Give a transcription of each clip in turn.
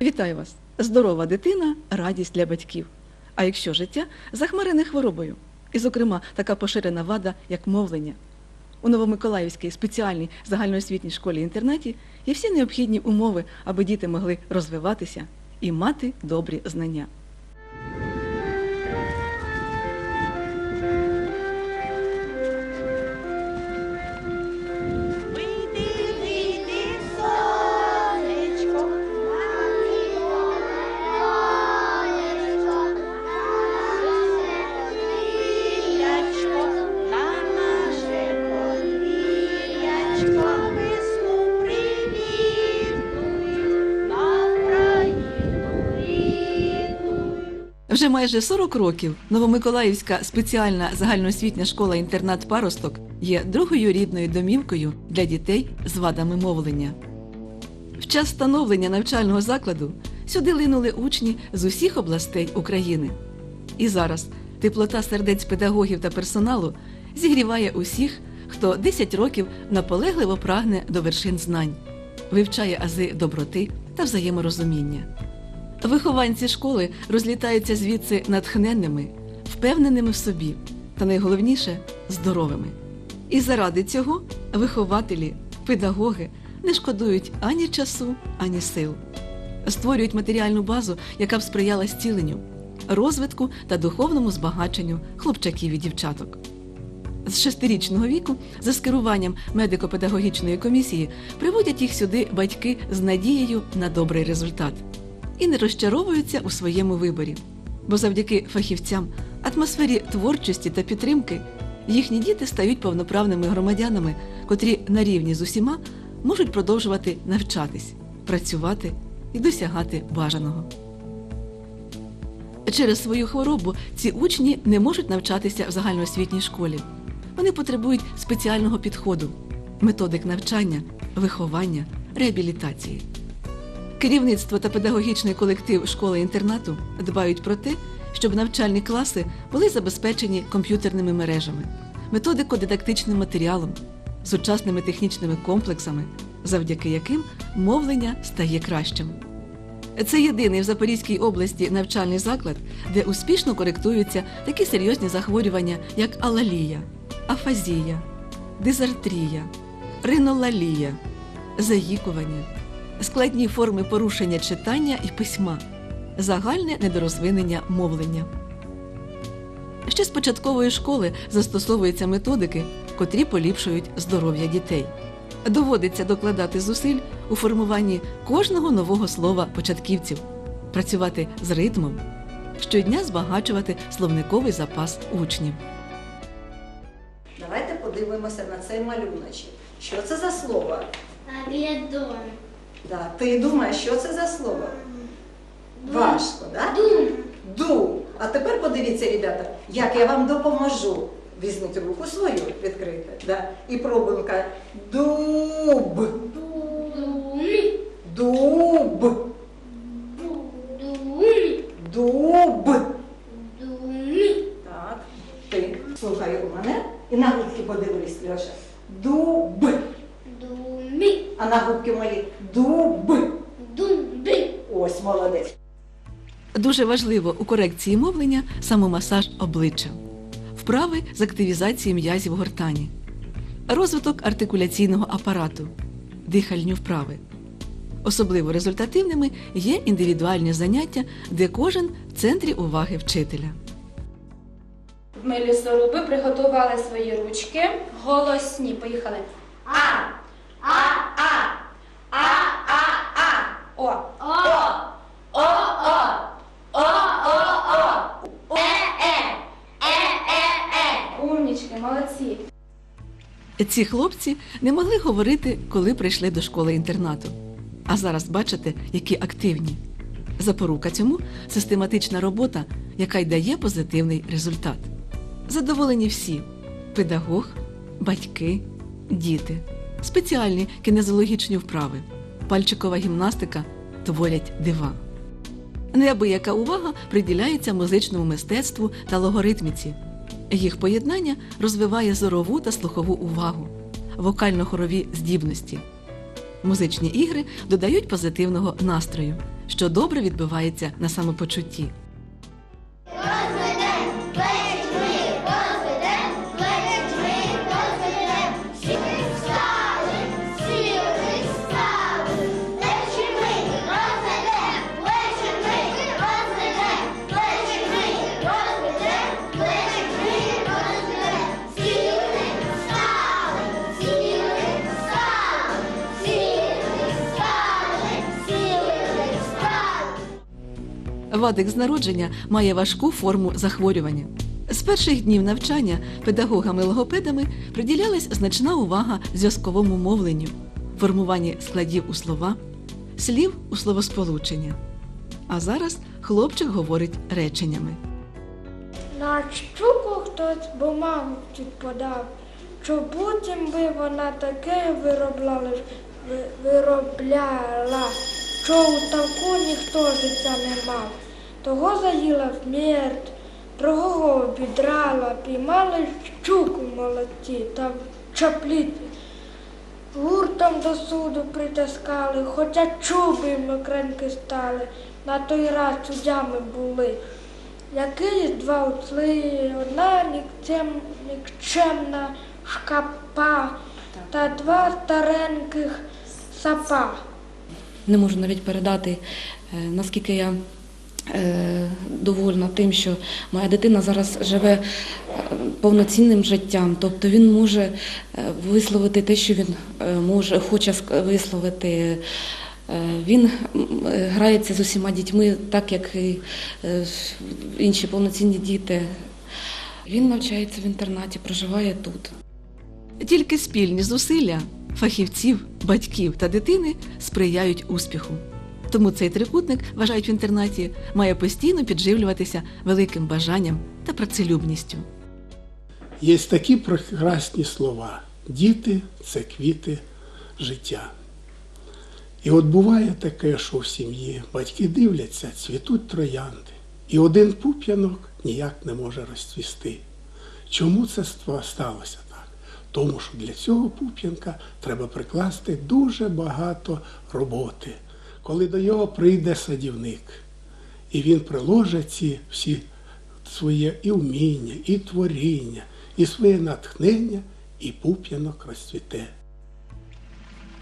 Вітаю вас! Здорова дитина радість для батьків. А якщо життя захмарене хворобою, і, зокрема, така поширена вада, як мовлення. У Новомиколаївській спеціальній загальноосвітній школі-інтернаті є всі необхідні умови, аби діти могли розвиватися і мати добрі знання. Вже майже 40 років Новомиколаївська спеціальна загальноосвітня школа-інтернат Паросток є другою рідною домівкою для дітей з вадами мовлення. В час становлення навчального закладу сюди линули учні з усіх областей України. І зараз теплота сердець педагогів та персоналу зігріває усіх, хто 10 років наполегливо прагне до вершин знань, вивчає ази доброти та взаєморозуміння. Вихованці школи розлітаються звідси натхненними, впевненими в собі та найголовніше здоровими. І заради цього вихователі, педагоги не шкодують ані часу, ані сил. Створюють матеріальну базу, яка б сприяла зціленню, розвитку та духовному збагаченню хлопчаків і дівчаток. З шестирічного віку за скеруванням медико-педагогічної комісії приводять їх сюди батьки з надією на добрий результат і не розчаровуються у своєму виборі. Бо завдяки фахівцям, атмосфері творчості та підтримки їхні діти стають повноправними громадянами, котрі на рівні з усіма можуть продовжувати навчатись, працювати і досягати бажаного. Через свою хворобу ці учні не можуть навчатися в загальноосвітній школі. Вони потребують спеціального підходу, методик навчання, виховання, реабілітації. Керівництво та педагогічний колектив школи-інтернату дбають про те, щоб навчальні класи були забезпечені комп'ютерними мережами, методико-дидактичним матеріалом, сучасними технічними комплексами, завдяки яким мовлення стає кращим. Це єдиний в Запорізькій області навчальний заклад, де успішно коректуються такі серйозні захворювання, як алалія, афазія, дизартрія, ринолалія, заїкування, складні форми порушення читання і письма, загальне недорозвинення мовлення. Ще з початкової школи застосовуються методики, котрі поліпшують здоров'я дітей. Доводиться докладати зусиль у формуванні кожного нового слова початківців, працювати з ритмом, щодня збагачувати словниковий запас учнів. Давайте подивимося на цей малюночок. Що це за слово? Агрядон. Да. Ти думаєш, що це за слово? Важко, так? Да? Ду. А тепер подивіться, ребята, як я вам допоможу. Візьміть руку свою, відкрийте. Да? І пробуємо казати дуб. Дуб. Дуб. Так. Ти слухай у мене і на губки подивись, Льоша. Дуб. На губки мої дуб. Думби. Ось молодець. Дуже важливо у корекції мовлення самомасаж обличчя, вправи з активізації м'язів гортані, розвиток артикуляційного апарату, дихальні вправи. Особливо результативними є індивідуальні заняття, де кожен в центрі уваги вчителя. Ми лісоруби приготували свої ручки. Голосні. Поїхали. А. А. А. А. А. О. О. О. О. О. О. О. Е. Е. Е. Е. Е. Умнічки, молодці. Ці хлопці не могли говорити, коли прийшли до школи інтернату. А зараз бачите, які активні. Запорука цьому систематична робота, яка й дає позитивний результат. Задоволені всі педагог, батьки, діти, спеціальні кінезологічні вправи, пальчикова гімнастика творять дива. Неабияка увага приділяється музичному мистецтву та логоритміці. Їх поєднання розвиває зорову та слухову увагу, вокально-хорові здібності. Музичні ігри додають позитивного настрою, що добре відбивається на самопочутті. Вадик з народження має важку форму захворювання. З перших днів навчання педагогами-логопедами приділялась значна увага зв'язковому мовленню, формуванні складів у слова, слів у словосполучення. А зараз хлопчик говорить реченнями. На щуку хтось бумагу подав, потім би вона таке виробляла, виробляла, що у таку ніхто життя не мав. Того заїла смерть, другого обідрала, піймали щуку молоті та в чапліті. Гуртом до суду притискали, хоча чуби окренькі стали, на той раз суддями були. Якиїсь два утли, одна нікчем, нікчемна шкапа та два стареньких сапа. Не можу навіть передати, е, наскільки я довольна тим, що моя дитина зараз живе е, повноцінним життям. Тобто він може е, висловити те, що він е, може, хоче висловити. Е, Він е, грається з усіма дітьми, так як і е, інші повноцінні діти. Він навчається в інтернаті, проживає тут. Тільки спільні зусилля фахівців, батьків та дитини сприяють успіху. Тому цей трикутник, вважають в інтернаті, має постійно підживлюватися великим бажанням та працелюбністю. Є такі прекрасні слова. Діти це квіти життя. І от буває таке, що в сім'ї батьки дивляться, цвітуть троянди, і один пуп'янок ніяк не може розцвісти. Чому це сталося так? Тому що для цього пуп'янка треба прикласти дуже багато роботи. Коли до його прийде садівник, і він приложить ці всі своє і вміння, і творіння, і своє натхнення, і пуп'янок розцвіте.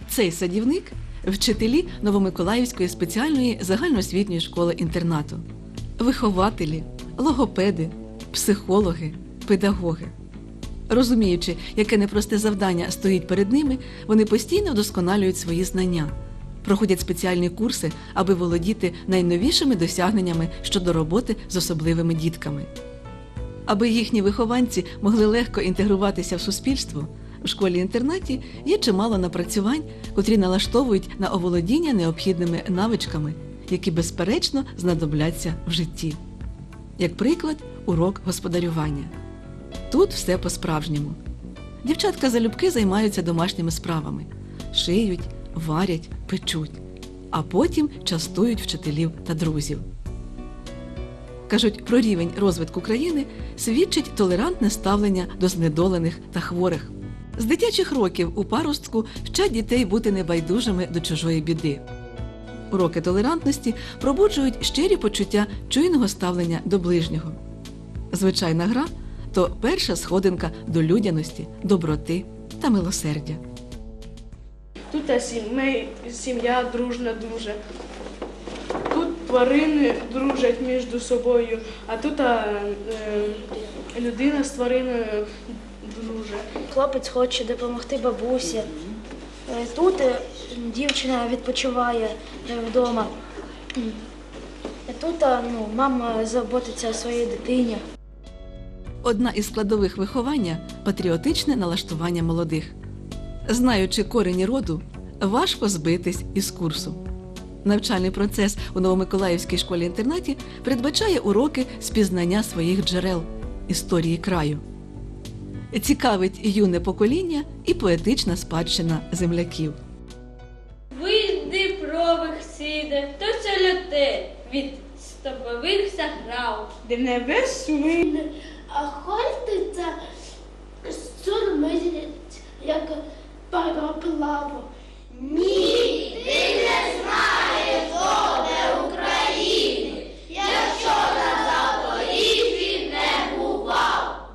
Цей садівник вчителі Новомиколаївської спеціальної загальноосвітньої школи інтернату, вихователі, логопеди, психологи, педагоги. Розуміючи, яке непросте завдання стоїть перед ними, вони постійно вдосконалюють свої знання, проходять спеціальні курси, аби володіти найновішими досягненнями щодо роботи з особливими дітками. Аби їхні вихованці могли легко інтегруватися в суспільство, в школі-інтернаті є чимало напрацювань, котрі налаштовують на оволодіння необхідними навичками, які безперечно знадобляться в житті. Як приклад, урок господарювання. Тут все по-справжньому. Дівчатка залюбки займаються домашніми справами, шиють, варять, печуть, а потім частують вчителів та друзів. Кажуть, про рівень розвитку країни свідчить толерантне ставлення до знедолених та хворих. З дитячих років у паростку вчать дітей бути небайдужими до чужої біди. Уроки толерантності пробуджують щирі почуття чуйного ставлення до ближнього. Звичайна гра то перша сходинка до людяності, доброти та милосердя. Тут сімей, сім'я дружна дуже. Тут тварини дружать між собою, а тут е, е, людина з твариною дружить. Хлопець хоче допомогти бабусі. Е, Тут е, дівчина відпочиває вдома. Тут ну, мама заботиться о своїй дитині. Одна із складових виховання патріотичне налаштування молодих. Знаючи корені роду, важко збитись із курсу. Навчальний процес у Новомиколаївській школі-інтернаті передбачає уроки з пізнання своїх джерел, історії краю. Цікавить юне покоління і поетична спадщина земляків. Вийди прових сіде, то целяте від стопових заграв. Де небес ми А хортиця сурмить, як пароплаву. Ні, ти не знаєш добре України, якщо на Запоріжжі не бував.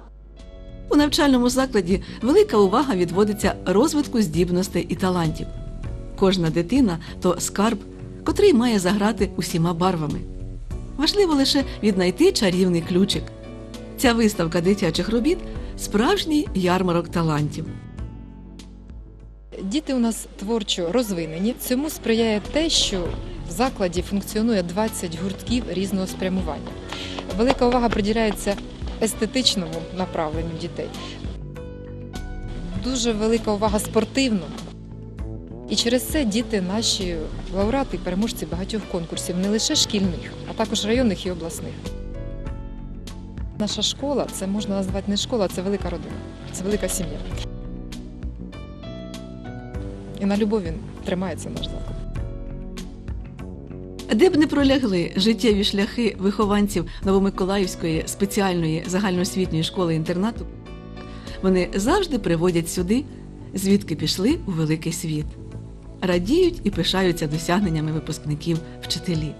У навчальному закладі велика увага відводиться розвитку здібностей і талантів. Кожна дитина то скарб, котрий має заграти усіма барвами. Важливо лише віднайти чарівний ключик. Ця виставка дитячих робіт справжній ярмарок талантів. Діти у нас творчо розвинені. Цьому сприяє те, що в закладі функціонує 20 гуртків різного спрямування. Велика увага приділяється естетичному направленню дітей. Дуже велика увага спортивному. І через це діти наші лауреати і переможці багатьох конкурсів, не лише шкільних, а також районних і обласних. Наша школа це можна назвати не школа, це велика родина, це велика сім'я. І на любові тримається наш заклад. Де б не пролягли життєві шляхи вихованців Новомиколаївської спеціальної загальноосвітньої школи інтернату, вони завжди приводять сюди, звідки пішли у великий світ, радіють і пишаються досягненнями випускників вчителі.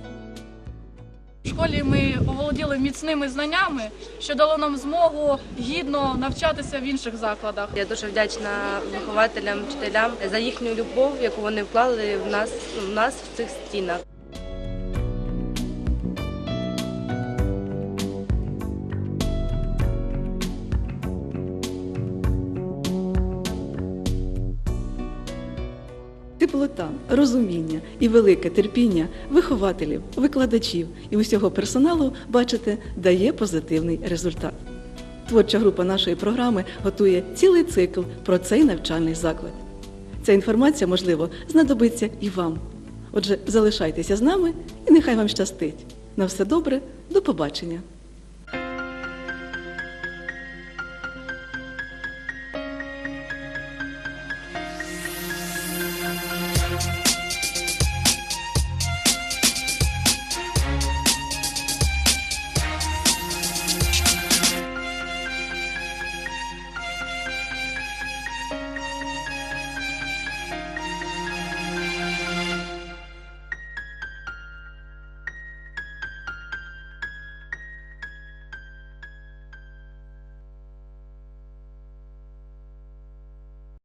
В школі ми оволоділи міцними знаннями, що дало нам змогу гідно навчатися в інших закладах. Я дуже вдячна вихователям, вчителям за їхню любов, яку вони вклали в нас, в нас в цих стінах. Теплота, розуміння і велике терпіння вихователів, викладачів і усього персоналу, бачите, дає позитивний результат. Творча група нашої програми готує цілий цикл про цей навчальний заклад. Ця інформація, можливо, знадобиться і вам. Отже, залишайтеся з нами і нехай вам щастить. На все добре, до побачення!